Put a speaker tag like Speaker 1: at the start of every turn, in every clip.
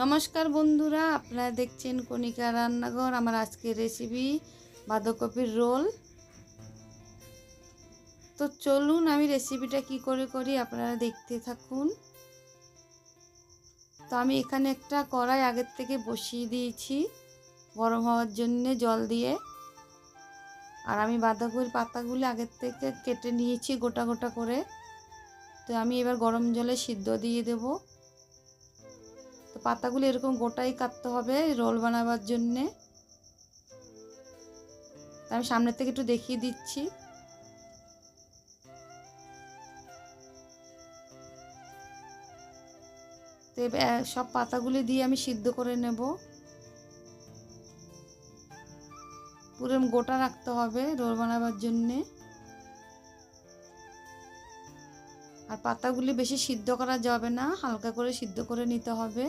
Speaker 1: নমস্কার বন্ধুরা, আপনারা দেখছেন কণিকা রান্নাঘর, আমার আজকের রেসিপি বাঁধাকপির রোল। তো চলুন আমি রেসিপিটা কি করে করি, আপনারা দেখতে থাকুন। তো আমি এখানে একটা কড়াই আগের থেকে বসিয়ে দিয়েছি, গরম হওয়ার জন্যে জল দিয়ে। আর আমি বাঁধাকপির পাতাগুলি আগের থেকে কেটে নিয়েছি গোটা গোটা করে। তো আমি এবার গরম জলে সিদ্ধ দিয়ে দেবো। তো পাতাগুলো এরকম গোটাই কাটতে হবে রোল বানাবার জন্যে। আমি সামনের থেকে একটু দেখিয়ে দিচ্ছি। তো সব পাতাগুলি দিয়ে আমি সিদ্ধ করে নেব। পুরো গোটা রাখতে হবে রোল বানাবার জন্যে। আর পাতাগুলি বেশি সিদ্ধ করা যাবে না, হালকা করে সিদ্ধ করে নিতে হবে।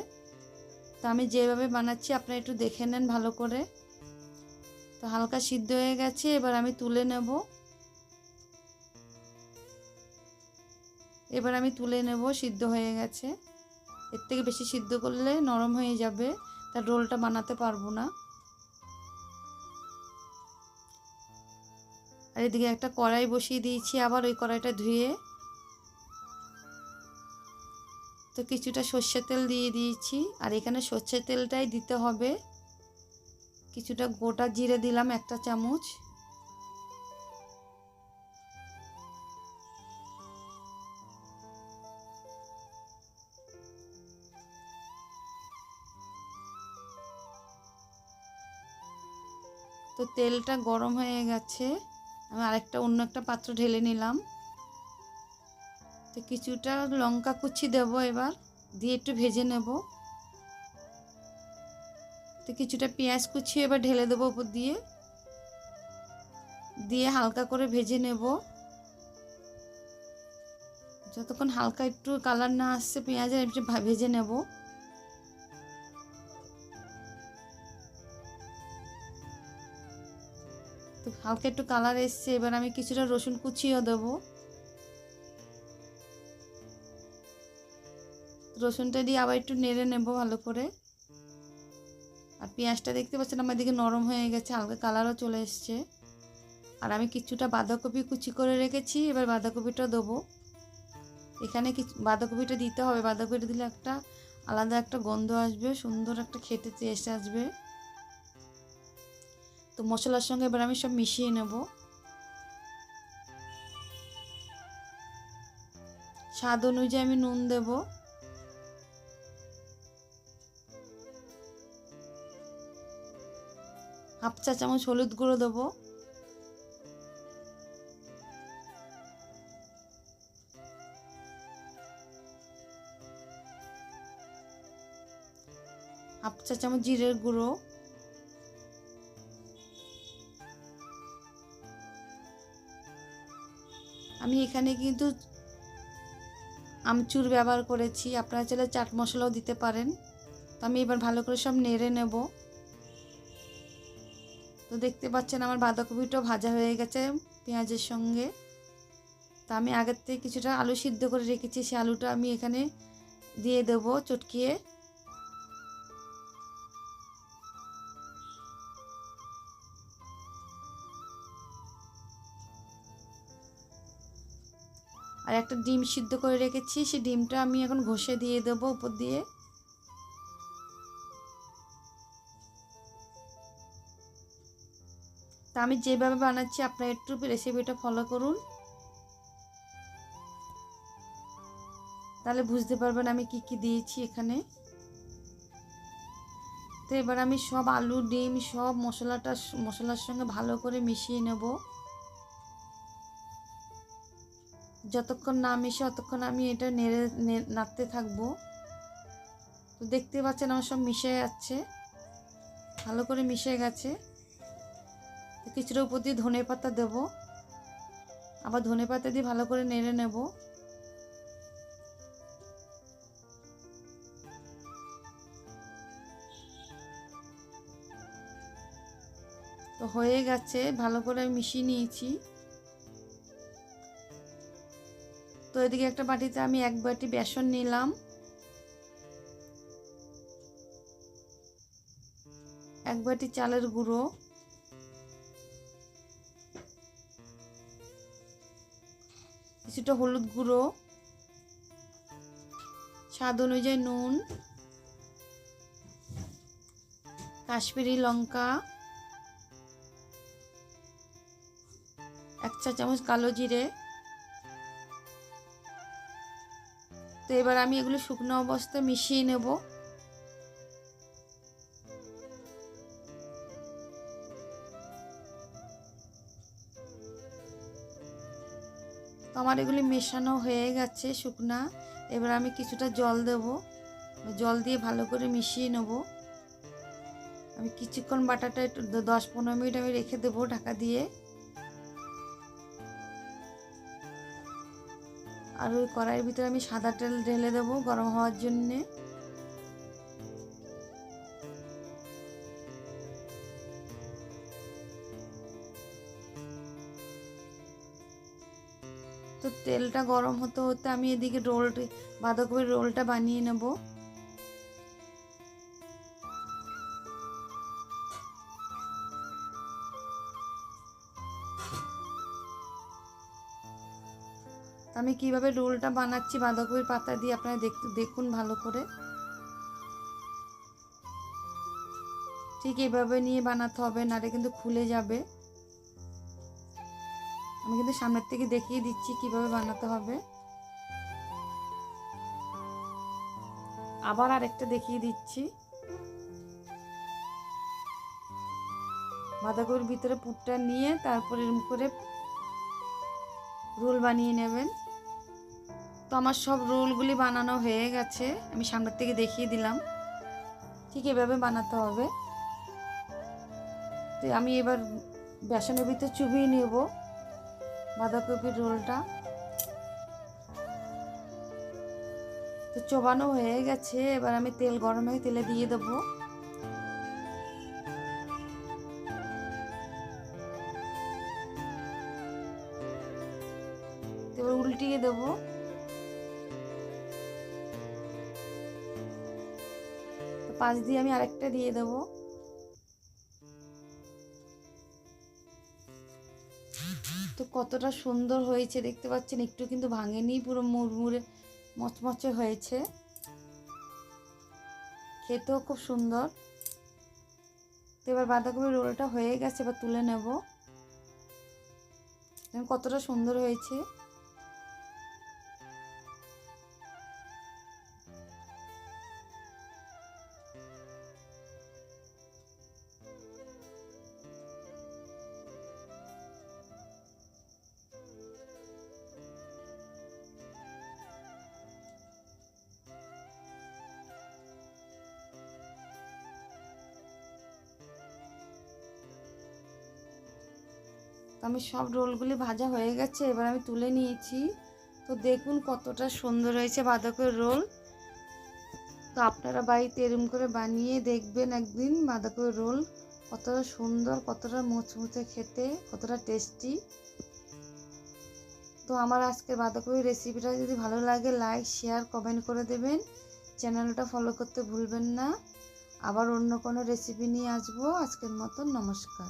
Speaker 1: তো আমি যেভাবে বানাচ্ছি, আপনারা একটু দেখে নেন ভালো করে। তো হালকা সিদ্ধ হয়ে গেছে, এবার আমি তুলে নেব। এবার আমি তুলে নেব, সিদ্ধ হয়ে গেছে। এর থেকে বেশি সিদ্ধ করলে নরম হয়ে যাবে, তার রোলটা বানাতে পারব না। আর এদিকে একটা কড়াই বসিয়ে দিয়েছি, আবার ওই কড়াইটা ধুয়ে তো কিছুটা সর্ষের তেল দিয়ে দিয়েছি। আর এখানে সর্ষের তেলটাই দিতে হবে। কিছুটা গোটা জিরে দিলাম একটা চামচ। তো তেলটা গরম হয়ে গেছে। আমি আরেকটা, অন্য একটা পাত্র ঢেলে নিলাম। তো কিছুটা লঙ্কা কুচি দেবো এবার, দিয়ে একটু ভেজে নেব। তো কিছুটা পেঁয়াজ কুচি এবার ঢেলে দেবো উপর দিয়ে। দিয়ে হালকা করে ভেজে নেব। যতক্ষণ হালকা একটু কালার না আসছে পেঁয়াজের একটু ভেজে নেব। তো হালকা একটু কালার এসছে, এবার আমি কিছুটা রসুন কুচিও দেবো। রসুনটা দিয়ে আবার একটু নেড়ে নেব ভালো করে। আর পেঁয়াজটা দেখতে পাচ্ছেন আমার দিকে নরম হয়ে গেছে, হালকা কালারও চলে এসছে। আর আমি কিছুটা বাঁধাকপি কুচি করে রেখেছি, এবার বাঁধাকপিটা দেবো। এখানে কিছু, বাঁধাকপিটা দিতে হবে, বাঁধাকপিটা দিলে একটা আলাদা একটা গন্ধ আসবে, সুন্দর একটা খেতে টেস্ট আসবে। তো মশলার সঙ্গে এবার আমি সব মিশিয়ে নেব। স্বাদ অনুযায়ী আমি নুন দেবো। হাফ চা চামচ হলুদ গুঁড়ো দেবো। হাফ চা চামচ জিরের গুঁড়ো। আমি এখানে কিন্তু আমচুর ব্যবহার করেছি, আপনারা চাইলে চাট মশলাও দিতে পারেন। তো আমি এবার ভালো করে সব নেড়ে নেব। তো দেখতে পাচ্ছেন আমার বাঁধাকপিটাও ভাজা হয়ে গেছে পেঁয়াজের সঙ্গে। তা আমি আগের থেকে কিছুটা আলু সিদ্ধ করে রেখেছি সেই আলুটা আমি এখানে দিয়ে দেব চটকিয়ে। আর একটা ডিম সিদ্ধ করে রেখেছি সেই ডিমটা আমি এখন ঘষে দিয়ে দেবো উপর দিয়ে। আমি যেভাবে বানাচ্ছি, আপনারা একটু রেসিপিটা ফলো করুন। তাহলে বুঝতে পারবেন আমি কি কি দিয়েছি এখানে। তো এবার আমি সব আলু, ডিম, সব মশলাটা মশলার সঙ্গে ভালো করে মিশিয়ে নেব। যতক্ষণ না মিশে ততক্ষণ আমি এটা নেড়ে নাড়তে থাকব। তো দেখতে পাচ্ছেন আমার সব মিশে যাচ্ছে। ভালো করে মিশে গেছে। কিছুটা উপর দিয়ে ধনে পাতা দেবো। আবার ধনে পাতা দিয়ে ভালো করে নেড়ে নেব। তো হয়ে গেছে, ভালো করে মিশিয়ে নিয়েছি। তো এদিকে একটা বাটিতে আমি এক বাটি বেসন নিলাম। এক বাটি চালের গুঁড়ো। কিছুটা হলুদ গুঁড়ো, স্বাদ অনুযায়ী নুন, কাশ্মীরি লঙ্কা, এক চা চামচ কালো জিরে। তো এবার আমি এগুলো শুকনো অবস্থায় মিশিয়ে নেব। তো আমার এগুলি মেশানো হয়ে গেছে শুকনা। এবার আমি কিছুটা জল দেব। জল দিয়ে ভালো করে মিশিয়ে নেব। আমি কিছুক্ষণ বাটাটা একটু দশ পনেরো মিনিট আমি রেখে দেবো ঢাকা দিয়ে। আর ওই কড়াইয়ের ভিতরে আমি সাদা তেল ঢেলে দেবো গরম হওয়ার জন্যে। তো তেলটা গরম হতে হতে আমি এদিকে রোল বাঁধাকপির রোলটা বানিয়ে নেব। আমি কীভাবে রোলটা বানাচ্ছি বাঁধাকপির পাতা দিয়ে আপনারা দেখতে, দেখুন ভালো করে। ঠিক এইভাবে নিয়ে বানাতে হবে, নাহলে কিন্তু খুলে যাবে। আমি কিন্তু সামনের থেকে দেখিয়ে দিচ্ছি কীভাবে বানাতে হবে। আবার আরেকটা দেখিয়ে দিচ্ছি। বাঁধাকপির ভিতরে পুরটা নিয়ে তারপরে এরকম করে রোল বানিয়ে নেবেন। তো আমার সব রোলগুলি বানানো হয়ে গেছে, আমি সামনের থেকে দেখিয়ে দিলাম। ঠিক এভাবে বানাতে হবে। তো আমি এবার বেসনের ভিতরে চুবিয়ে নেব। বাঁধাকপির রোলটা। তো চোবানো হয়ে গেছে, এবার আমি তেল গরম হয়ে তেলে দিয়ে দেবো। এবার উল্টিয়ে দেবো। পাশ দিয়ে আমি আরেকটা দিয়ে দেবো। তো কতটা সুন্দর হয়েছে দেখতে পাচ্ছেন, একটু কিন্তু ভাঙেনি, পুরো মুড়মুড়ে, মচমচে হয়েছে। খেতেও খুব সুন্দর। তো এবার বাঁধাকপির রোলটা হয়ে গেছে, এবার তুলে নেব। কতটা সুন্দর হয়েছে। তো আমি সব রোলগুলি ভাজা হয়ে গেছে, এবার আমি তুলে নিয়েছি। তো দেখুন কতটা সুন্দর হয়েছে বাঁধাকপির রোল। তো আপনারা বাড়িতে এরম করে বানিয়ে দেখবেন একদিন বাঁধাকপির রোল, কতটা সুন্দর, কতটা মুচমুচে খেতে, কতটা টেস্টি। তো আমার আজকের বাঁধাকপির রেসিপিটা যদি ভালো লাগে, লাইক, শেয়ার, কমেন্ট করে দেবেন। চ্যানেলটা ফলো করতে ভুলবেন না। আবার অন্য কোনো রেসিপি নিয়ে আসব। আজকের মতন নমস্কার।